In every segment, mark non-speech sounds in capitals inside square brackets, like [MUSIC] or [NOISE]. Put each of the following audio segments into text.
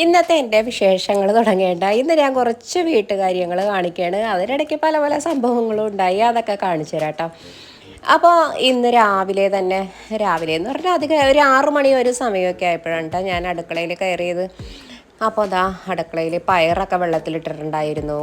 ഇന്നത്തെ എന്റെ വിശേഷങ്ങൾ തുടങ്ങേണ്ട. ഇന്ന് ഞാൻ കുറച്ച് വീട്ടുകാര്യങ്ങൾ കാണിക്കുകയാണ്. അതിനിടയ്ക്ക് പല പല സംഭവങ്ങളും ഉണ്ടായി. അതൊക്കെ കാണിച്ചു തരാട്ടോ അപ്പോൾ ഇന്ന് രാവിലെ തന്നെ രാവിലെ എന്ന് പറഞ്ഞാൽ അധികം ഒരു ആറു മണി ഒരു സമയമൊക്കെ ആയപ്പോഴാണ് കേട്ടോ ഞാൻ അടുക്കളയിൽ കയറിയത്. അപ്പോൾ അതാ അടുക്കളയിൽ പയറൊക്കെ വെള്ളത്തിലിട്ടിട്ടുണ്ടായിരുന്നു.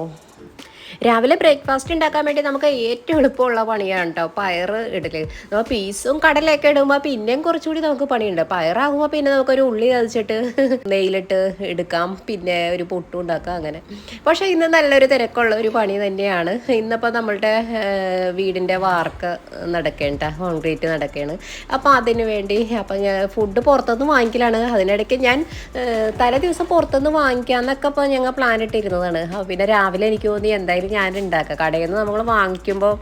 രാവിലെ ബ്രേക്ക്ഫാസ്റ്റ് ഉണ്ടാക്കാൻ വേണ്ടി നമുക്ക് ഏറ്റവും എളുപ്പമുള്ള പണിയാണ് കേട്ടോ പയർ ഇടൽ നമ്മൾ പീസും കടലൊക്കെ ഇടുമ്പോൾ പിന്നെയും കുറച്ചുകൂടി നമുക്ക് പണിയുണ്ട്. പയറാകുമ്പോൾ പിന്നെ നമുക്കൊരു ഉള്ളി ചതച്ചിട്ട് [LAUGHS] നെയ്യിലിട്ട് എടുക്കാം. പിന്നെ ഒരു പൊട്ടും ഉണ്ടാക്കാം അങ്ങനെ. പക്ഷേ ഇന്ന് നല്ലൊരു തിരക്കുള്ള ഒരു പണി തന്നെയാണ്. ഇന്നിപ്പോൾ നമ്മളുടെ വീടിന്റെ വാർക്ക് നടക്കേണ്ട കോൺക്രീറ്റ് നടക്കുകയാണ് അപ്പോൾ അതിന് വേണ്ടി അപ്പം ഞാൻ ഫുഡ് പുറത്തുനിന്ന് വാങ്ങിക്കലാണ്. അതിനിടയ്ക്ക് ഞാൻ തലേ ദിവസം പുറത്തുനിന്ന് വാങ്ങിക്കാമെന്നൊക്കെ ഇപ്പോൾ ഞങ്ങൾ പ്ലാൻ ഇട്ടിരുന്നതാണ്. പിന്നെ രാവിലെ എനിക്ക് തോന്നി എന്തായാലും ഞാൻ ഉണ്ടാക്കുക കടയിൽ നിന്ന് നമ്മൾ വാങ്ങിക്കുമ്പോൾ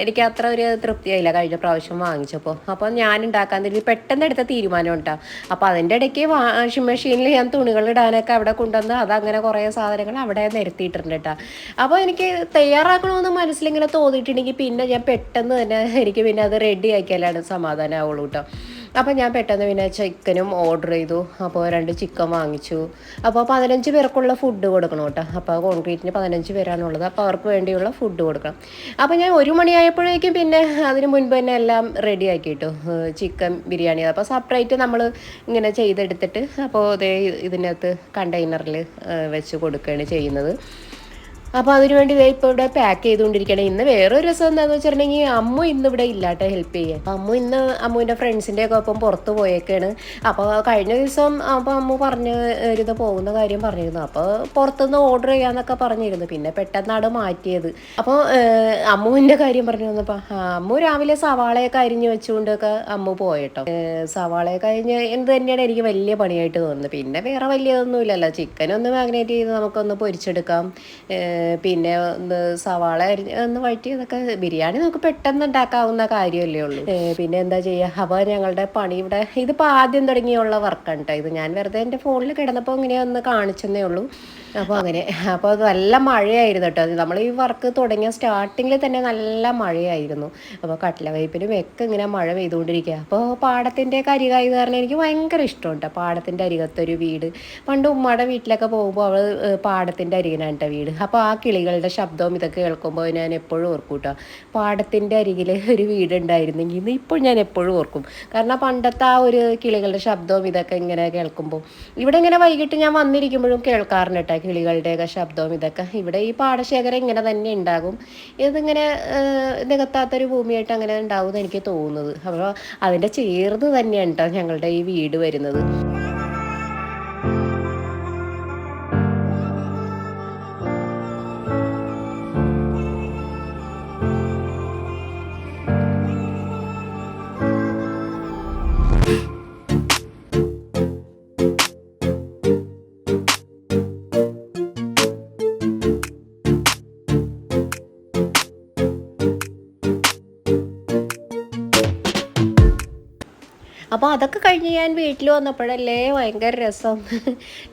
എനിക്ക് അത്ര ഒരു തൃപ്തിയായില്ല. കഴിഞ്ഞ പ്രാവശ്യം വാങ്ങിച്ചപ്പോൾ അപ്പോൾ ഞാൻ ഉണ്ടാക്കാൻ തന്നെ പെട്ടെന്ന് എടുത്ത തീരുമാനം ഉണ്ടാവും അപ്പോൾ അതിന്റെ ഇടയ്ക്ക് വാഷിംഗ് മെഷീനിൽ ഞാൻ തുണികൾ ഇടാനൊക്കെ അവിടെ കൊണ്ടുവന്ന് അതങ്ങനെ കുറേ സാധനങ്ങൾ അവിടെ നിരത്തിയിട്ടുണ്ട് കേട്ടോ അപ്പോൾ എനിക്ക് തയ്യാറാക്കണമെന്ന് മനസ്സിലിങ്ങനെ തോന്നിയിട്ടുണ്ടെങ്കിൽ പിന്നെ ഞാൻ പെട്ടെന്ന് തന്നെ എനിക്ക് പിന്നെ അത് റെഡി ആക്കിയാലാണ് സമാധാനമാവുള്ളൂ കേട്ടോ അപ്പോൾ ഞാൻ പെട്ടെന്ന് പിന്നെ ചിക്കനും ഓർഡർ ചെയ്തു. അപ്പോൾ രണ്ട് ചിക്കൻ വാങ്ങിച്ചു. അപ്പോൾ പതിനഞ്ച് പേർക്കുള്ള ഫുഡ് കൊടുക്കണം കേട്ടോ. അപ്പോൾ കോൺക്രീറ്റിന് പതിനഞ്ച് പേരാണുള്ളത്. അപ്പോൾ അവർക്ക് വേണ്ടിയുള്ള ഫുഡ് കൊടുക്കണം. അപ്പോൾ ഞാൻ ഒരു മണിയായപ്പോഴേക്കും പിന്നെ അതിന് മുൻപ് തന്നെ എല്ലാം റെഡി ആക്കി ചിക്കൻ ബിരിയാണി. അപ്പോൾ സെപ്പറേറ്റ് നമ്മൾ ഇങ്ങനെ ചെയ്തെടുത്തിട്ട് അപ്പോൾ അതേ ഇതിനകത്ത് കണ്ടെയ്നറിൽ വെച്ച് കൊടുക്കുകയാണ് ചെയ്യുന്നത്. അപ്പോൾ അതിനു വേണ്ടി ദേ ഇപ്പോൾ ഇവിടെ പാക്ക് ചെയ്തുകൊണ്ടിരിക്കണം ഇന്ന് വേറൊരു രസം എന്താണെന്ന് വെച്ചിട്ടുണ്ടെങ്കിൽ അമ്മു ഇന്ന് ഇവിടെ ഇല്ലാട്ടെ ഹെൽപ്പ് ചെയ്യാൻ. അമ്മു ഇന്ന് അമ്മുവിന്റെ ഫ്രണ്ട്സിന്റെ ഒക്കെ ഒപ്പം പുറത്ത് പോയേക്കാണ്. അപ്പോൾ കഴിഞ്ഞ ദിവസം അപ്പോൾ അമ്മു പറഞ്ഞ് ഇരുന്ന് പോകുന്ന കാര്യം പറഞ്ഞിരുന്നു. അപ്പോൾ പുറത്തുനിന്ന് ഓർഡർ ചെയ്യാന്നൊക്കെ പറഞ്ഞിരുന്നു. പിന്നെ പെട്ടെന്നാണ് മാറ്റിയത്. അപ്പോൾ അമ്മുവിന്റെ കാര്യം പറഞ്ഞു വന്നപ്പോൾ അമ്മു രാവിലെ സവാളയൊക്കെ അരിഞ്ഞ് വെച്ചുകൊണ്ടൊക്കെ അമ്മു പോയിട്ടോ. സവാളയൊക്കെ അരിഞ്ഞ് എന്ത് തന്നെയാണ് എനിക്ക് വലിയ പണിയായിട്ട് തോന്നുന്നത്. പിന്നെ വേറെ വലിയതൊന്നുമില്ലല്ലോ. ചിക്കൻ ഒന്ന് മാഗ്നേറ്റ് ചെയ്ത് നമുക്കൊന്ന് പൊരിച്ചെടുക്കാം. പിന്നെ ഒന്ന് സവാള ഒന്ന് വഴറ്റിയതൊക്കെ ബിരിയാണി നമുക്ക് പെട്ടെന്ന് ഉണ്ടാക്കാവുന്ന കാര്യമല്ലേ ഉള്ളൂ. പിന്നെ എന്താ ചെയ്യുക അപ്പോൾ ഞങ്ങളുടെ പണി ഇവിടെ ഇതിപ്പോൾ ആദ്യം തുടങ്ങിയുള്ള വർക്കാണ് കേട്ടോ ഇത്. ഞാൻ വെറുതെ എന്റെ ഫോണിൽ കിടന്നപ്പോൾ ഇങ്ങനെ ഒന്ന് കാണിച്ചെന്നേ ഉള്ളൂ. അപ്പോൾ അങ്ങനെ അപ്പോൾ അത് നല്ല മഴയായിരുന്നു കേട്ടോ നമ്മൾ ഈ വർക്ക് തുടങ്ങിയ സ്റ്റാർട്ടിങ്ങിൽ തന്നെ നല്ല മഴയായിരുന്നു. അപ്പോൾ കട്ടില വൈപ്പിനും ഒക്കെ ഇങ്ങനെ മഴ പെയ്തുകൊണ്ടിരിക്കുക അപ്പോൾ പാടത്തിന്റെ കരികായി കാരണം എനിക്ക് ഭയങ്കര ഇഷ്ടമുണ്ട് പാടത്തിന്റെ അരികത്തൊരു വീട്. പണ്ട് ഉമ്മയുടെ വീട്ടിലൊക്കെ പോകുമ്പോൾ അവൾ പാടത്തിന്റെ അരികിനാണ് കേട്ടോ വീട്. അപ്പോൾ ആ കിളികളുടെ ശബ്ദവും ഇതൊക്കെ കേൾക്കുമ്പോൾ ഞാൻ എപ്പോഴും ഓർക്കും കേട്ടോ പാടത്തിന്റെ അരികിൽ ഒരു വീടുണ്ടായിരുന്നെങ്കിൽ ഇപ്പോൾ ഞാൻ എപ്പോഴും ഓർക്കും. കാരണം പണ്ടത്തെ ആ ഒരു കിളികളുടെ ശബ്ദവും ഇതൊക്കെ ഇങ്ങനെ കേൾക്കുമ്പോൾ ഇവിടെ ഇങ്ങനെ വൈകിട്ട് ഞാൻ വന്നിരിക്കുമ്പോഴും കേൾക്കാറുണ്ട് കേട്ടോ കിളികളുടെയൊക്കെ ശബ്ദവും ഇതൊക്കെ. ഇവിടെ ഈ പാടശേഖരം ഇങ്ങനെ തന്നെ ഉണ്ടാകും. ഇതിങ്ങനെ നികത്താത്തൊരു ഭൂമിയായിട്ട് അങ്ങനെ ഉണ്ടാവും എനിക്ക് തോന്നുന്നത്. അപ്പോൾ അതിന്റെ ചേർന്ന് തന്നെയാണ് കേട്ടോ ഞങ്ങളുടെ ഈ വീട് വരുന്നത്. അതൊക്കെ കഴിഞ്ഞ് ഞാൻ വീട്ടിൽ വന്നപ്പോഴല്ലേ ഭയങ്കര രസം.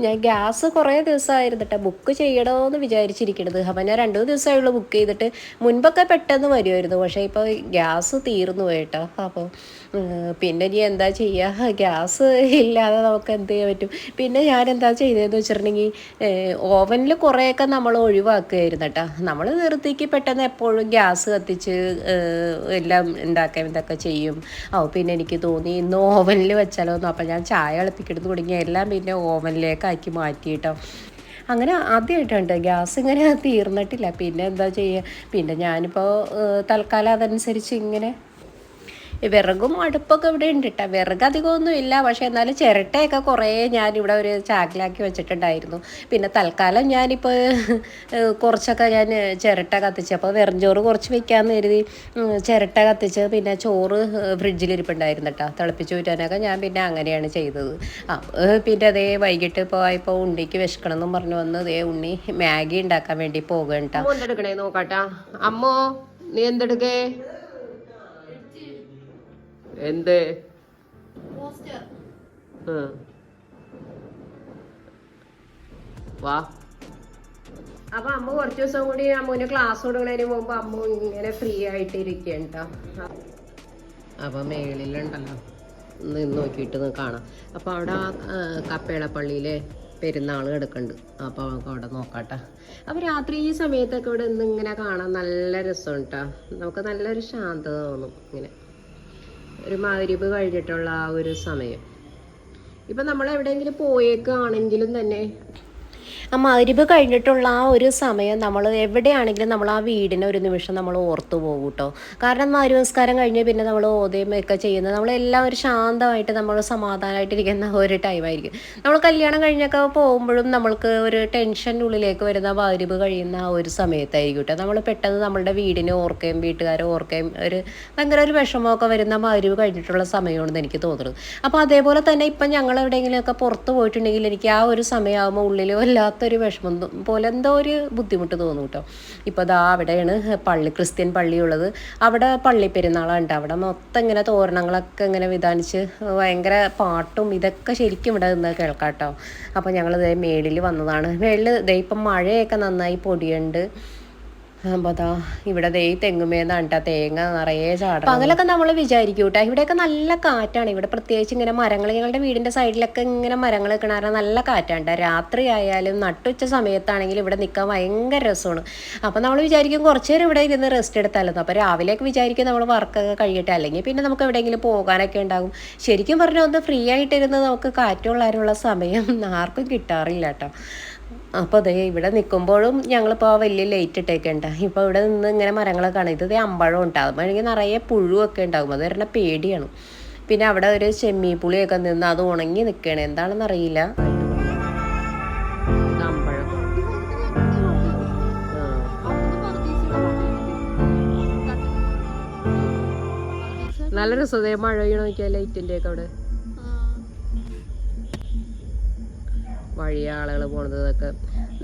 ഞാൻ ഗ്യാസ് കുറേ ദിവസമായിരുന്നു കേട്ടോ ബുക്ക് ചെയ്യണമെന്ന് വിചാരിച്ചിരിക്കണത്. അപ്പം ഞാൻ രണ്ടു ദിവസമായുള്ളൂ ബുക്ക് ചെയ്തിട്ട്. മുൻപൊക്കെ പെട്ടെന്ന് വരുമായിരുന്നു പക്ഷേ ഇപ്പോൾ ഗ്യാസ് തീർന്നു പോയിട്ടോ അപ്പോൾ പിന്നെ ഇനി എന്താ ചെയ്യുക ഗ്യാസ് ഇല്ലാതെ നമുക്ക് എന്ത് ചെയ്യാൻ പറ്റും? പിന്നെ ഞാൻ എന്താ ചെയ്തതെന്ന് വെച്ചിട്ടുണ്ടെങ്കിൽ ഓവനിൽ കുറേയൊക്കെ നമ്മൾ ഒഴിവാക്കുകയായിരുന്നു കേട്ടോ. നമ്മൾ നിർത്തിക്ക് പെട്ടെന്ന് എപ്പോഴും ഗ്യാസ് കത്തിച്ച് എല്ലാം ഉണ്ടാക്കാൻ ഇതൊക്കെ ചെയ്യും. ഓ പിന്നെ എനിക്ക് തോന്നി ഇന്ന് ഓവനിൽ വെച്ചാലോ എന്ന്. അപ്പം ഞാൻ ചായ തിളപ്പിക്കെടുത്ത് തുടങ്ങിയ എല്ലാം പിന്നെ ഓവനിലേക്ക് ആക്കി മാറ്റി കേട്ടോ അങ്ങനെ ആദ്യമായിട്ടുണ്ട് ഗ്യാസ് ഇങ്ങനെ തീർന്നിട്ടില്ല. പിന്നെ എന്താ ചെയ്യുക പിന്നെ ഞാനിപ്പോൾ തൽക്കാലം അതനുസരിച്ച് ഇങ്ങനെ വിറകും അടുപ്പൊക്കെ ഇവിടെ ഉണ്ട് കേട്ടോ വിറക് അധികമൊന്നും ഇല്ല. പക്ഷേ എന്നാലും ചിരട്ടയൊക്കെ കുറേ ഞാനിവിടെ ഒരു ചാക്കിലാക്കി വെച്ചിട്ടുണ്ടായിരുന്നു. പിന്നെ തൽക്കാലം ഞാനിപ്പോൾ കുറച്ചൊക്കെ ഞാൻ ചിരട്ട കത്തിച്ച്. അപ്പോൾ വെറുംചോറ് കുറച്ച് വെക്കാമെന്ന് കരുതി ചിരട്ട കത്തിച്ച് പിന്നെ ചോറ് ഫ്രിഡ്ജിലിരിപ്പുണ്ടായിരുന്നു കേട്ടോ തിളപ്പിച്ച് ഊറ്റാനൊക്കെ ഞാൻ പിന്നെ അങ്ങനെയാണ് ചെയ്തത്. ആ പിന്നെ അതേ വൈകിട്ട് ഇപ്പോൾ ഇപ്പോൾ ഉണ്ണിക്ക് വിശക്കണം എന്നും പറഞ്ഞു വന്ന് ദേ ഉണ്ണി മാഗി ഉണ്ടാക്കാൻ വേണ്ടി പോകണ്ട എന്തെടുക്കണേ നോക്കാട്ടാ. അമ്മോ നീ എന്തെടുക്കേ? എന്ത്. വാ. അപ്പൊ അമ്മ കുറച്ച് ദിവസം കൂടി അമ്മുവിന് ക്ലാസ് കൊടുക്കുന്നതിന് മുമ്പ് അമ്മു ഇങ്ങനെ ഫ്രീ ആയിട്ട് ഇരിക്കണ്ട അപ്പൊ മേളിലുണ്ടല്ലോ. നിന്ന് നോക്കിയിട്ട് കാണാം. അപ്പൊ അവിടെ ആ, കപ്പേളപ്പള്ളിയിലെ പെരുന്നാൾ കിടക്കുന്നുണ്ട് അപ്പോൾ നമുക്ക് അവിടെ നോക്കാട്ടെ. അപ്പോൾ രാത്രി ഈ സമയത്തൊക്കെ ഇവിടെ ഇന്ന് ഇങ്ങനെ കാണാൻ നല്ല രസമുണ്ട് കേട്ടോ നമുക്ക് നല്ലൊരു ശാന്തത തോന്നും ഇങ്ങനെ. ഒരു മാരിബ് കഴിഞ്ഞിട്ടുള്ള ആ ഒരു സമയം. ഇപ്പം നമ്മൾ എവിടെയെങ്കിലും പോയേക്കാണെങ്കിലും തന്നെ ആ മരുവ് കഴിഞ്ഞിട്ടുള്ള ആ ഒരു സമയം നമ്മൾ എവിടെയാണെങ്കിലും നമ്മൾ ആ വീടിനെ ഒരു നിമിഷം നമ്മൾ ഓർത്തു പോകും കേട്ടോ കാരണം മരുനമസ്കാരം കഴിഞ്ഞ് പിന്നെ നമ്മൾ ഓതയും ഒക്കെ ചെയ്യുന്നത് നമ്മളെല്ലാം ഒരു ശാന്തമായിട്ട് നമ്മൾ സമാധാനമായിട്ടിരിക്കുന്ന ഒരു ടൈമായിരിക്കും നമ്മൾ കല്യാണം കഴിഞ്ഞൊക്കെ പോകുമ്പോഴും നമ്മൾക്ക് ഒരു ടെൻഷൻ ഉള്ളിലേക്ക് വരുന്ന മരുവ് കഴിയുന്ന ആ ഒരു സമയത്തായിരിക്കും കേട്ടോ നമ്മൾ പെട്ടെന്ന് നമ്മളുടെ വീടിനെ ഓർക്കുകയും വീട്ടുകാരെ ഓർക്കുകയും ഒരു ഭയങ്കര ഒരു വിഷമമൊക്കെ വരുന്ന മരുവ് കഴിഞ്ഞിട്ടുള്ള സമയമാണെന്ന് എനിക്ക് തോന്നുന്നത് അപ്പോൾ അതേപോലെ തന്നെ ഇപ്പം ഞങ്ങൾ എവിടെയെങ്കിലുമൊക്കെ പുറത്ത് പോയിട്ടുണ്ടെങ്കിൽ എനിക്ക് ആ ഒരു സമയമാകുമ്പോൾ ഉള്ളിൽ വല്ലാത്തൊരു വിഷമം പോലെ എന്തോ ഒരു ബുദ്ധിമുട്ട് തോന്നും കേട്ടോ. ഇപ്പോൾ അതാ അവിടെയാണ് പള്ളി ക്രിസ്ത്യൻ പള്ളിയുള്ളത്. അവിടെ പള്ളി പെരുന്നാളുണ്ട് അവിടെ മൊത്തം ഇങ്ങനെ തോരണങ്ങളൊക്കെ ഇങ്ങനെ വിധാനിച്ച് ഭയങ്കര പാട്ടും ഇതൊക്കെ ശരിക്കും ഇവിടെ നിന്ന് കേൾക്കാം കേട്ടോ. അപ്പോൾ ഞങ്ങൾ ഇതേ മേളിൽ വന്നതാണ്. മേളിൽ ഇതേ ഇപ്പം മഴയൊക്കെ നന്നായി പൊടിയുണ്ട്. ഇവിടെ ദേ തെങ്ങുമേന്നാണ് തേങ്ങ നിറയെ ചാടണം പകലൊക്കെ നമ്മൾ വിചാരിക്കും ഇവിടെയൊക്കെ നല്ല കാറ്റാണ്. ഇവിടെ പ്രത്യേകിച്ച് ഇങ്ങനെ മരങ്ങൾ ഞങ്ങളുടെ വീടിന്റെ സൈഡിലൊക്കെ ഇങ്ങനെ മരങ്ങൾ കാരണം നല്ല കാറ്റാണ്. രാത്രി ആയാലും നട്ടുച്ച സമയത്താണെങ്കിലും ഇവിടെ നിൽക്കാൻ ഭയങ്കര രസമാണ്. അപ്പോൾ നമ്മൾ വിചാരിക്കും കുറച്ച് നേരം ഇവിടെ ഇരുന്ന് റെസ്റ്റ് എടുത്താലോ അപ്പോൾ രാവിലെയൊക്കെ വിചാരിക്കും നമ്മൾ വർക്കൊക്കെ കഴിയട്ടെ അല്ലെങ്കിൽ പിന്നെ നമുക്ക് എവിടെയെങ്കിലും പോകാനൊക്കെ ഉണ്ടാകും. ശരിക്കും പറഞ്ഞാൽ ഒന്ന് ഫ്രീ ആയിട്ടിരുന്ന് നമുക്ക് കാറ്റുള്ളാനുള്ള സമയം ആർക്കും കിട്ടാറില്ല കേട്ടോ അപ്പോൾ ദേ ഇവിടെ നിൽക്കുമ്പോഴും ഞങ്ങളിപ്പോൾ വലിയ ലൈറ്റ് ഇട്ടേക്കണ്ട. ഇപ്പോൾ ഇവിടെ നിന്ന് ഇങ്ങനെ മരങ്ങളൊക്കെ കാണാം. ഇത് ദേ അമ്പഴം ഉണ്ടാകും അല്ലെങ്കിൽ നിറയെ പുഴുവൊക്കെ ഉണ്ടാകും അത് പറഞ്ഞാൽ പേടിയാണ്. പിന്നെ അവിടെ ഒരു ചെമ്മീ പുളിയൊക്കെ നിന്ന് അത് ഉണങ്ങി നിൽക്കണേ എന്താണെന്ന് അറിയില്ല. നല്ല രസതേ മഴ വീണ നോക്കിയാൽ ലൈറ്റിന്റെ ഒക്കെ അവിടെ. വഴി ആളുകൾ പോണത് ഇതൊക്കെ.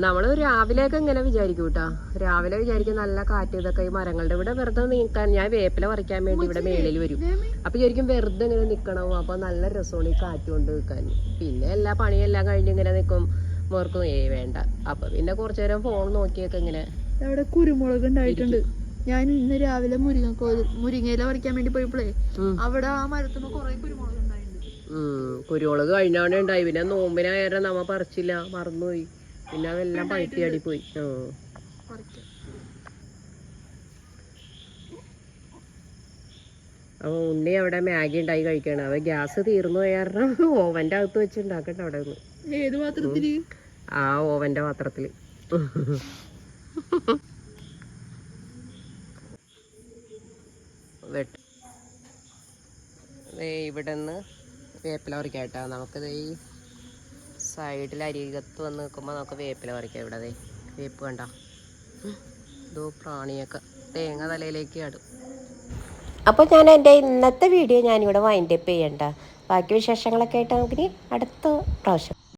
നമ്മൾ രാവിലെയൊക്കെ ഇങ്ങനെ വിചാരിക്കും കേട്ടോ രാവിലെ വിചാരിക്കും നല്ല കാറ്റ് ഇതൊക്കെ ഈ മരങ്ങളുടെ ഇവിടെ വെറുതെ നിൽക്കാൻ ഞാൻ വേപ്പില പറിക്കാൻ വേണ്ടി ഇവിടെ മേളിൽ വരും. അപ്പൊ വിചാരിക്കും വെറുതെ ഇങ്ങനെ നിൽക്കണം അപ്പൊ നല്ല രസമാണ് ഈ കാറ്റ് കൊണ്ട് നിൽക്കാൻ പിന്നെ എല്ലാ പണിയെല്ലാം കഴിഞ്ഞ് ഇങ്ങനെ നിൽക്കും മോർക്കും ഏ വേണ്ട. അപ്പൊ പിന്നെ കുറച്ചു നേരം ഫോൺ നോക്കിയൊക്കെ ഇങ്ങനെ അവിടെ കുരുമുളക് ഉണ്ടായിട്ടുണ്ട്. ഞാൻ ഇന്ന് രാവിലെ മുരിങ്ങ മുരിങ്ങയില പറിക്കാൻ വേണ്ടി പോയപ്പോഴേ അവിടെ ആ മരത്തുമ്പോ കുറെ കുരുമുളക് കുരുമുളക് കഴിഞ്ഞാണ്ട് ഉണ്ടായി. പിന്നെ നോമ്പിനായാലും നമ്മ പറിച്ചില്ല. മറന്നുപോയി. പിന്നെ അതെല്ലാം പഴുത്തിയാടി പോയി. ആ. അപ്പോൾ ഉണ്ണി അവിടെ മാഗി ഉണ്ടായി കഴിക്കണം. അവ ഗ്യാസ് തീർന്നു പോയ കാരണം ഓവന്റെ അകത്ത് വെച്ച് ഉണ്ടാക്കണ്ട അവിടെ നിന്ന് ഏത് പാത്രത്തിൽ? ആ ഓവന്റെ പാത്രത്തിൽ വെട്ട്. ദേ ഇവിടെ നിന്ന് വേപ്പില പറിക്കാം കേട്ടോ. നമുക്കിത് ഈ സൈഡിൽ അരികത്ത് വന്ന് നിൽക്കുമ്പോൾ നമുക്ക് വേപ്പില പറിക്കാം ഇവിടെ അതെ വേപ്പ് വേണ്ട ഇതോ പ്രാണിയൊക്കെ. തേങ്ങ തലയിലേക്ക് ആടും. അപ്പോൾ ഞാൻ എന്റെ ഇന്നത്തെ വീഡിയോ ഞാനിവിടെ വൈൻഡപ്പ് ചെയ്യണ്ട. ബാക്കി വിശേഷങ്ങളൊക്കെ ആയിട്ട് നമുക്കിനി അടുത്ത പ്രാവശ്യം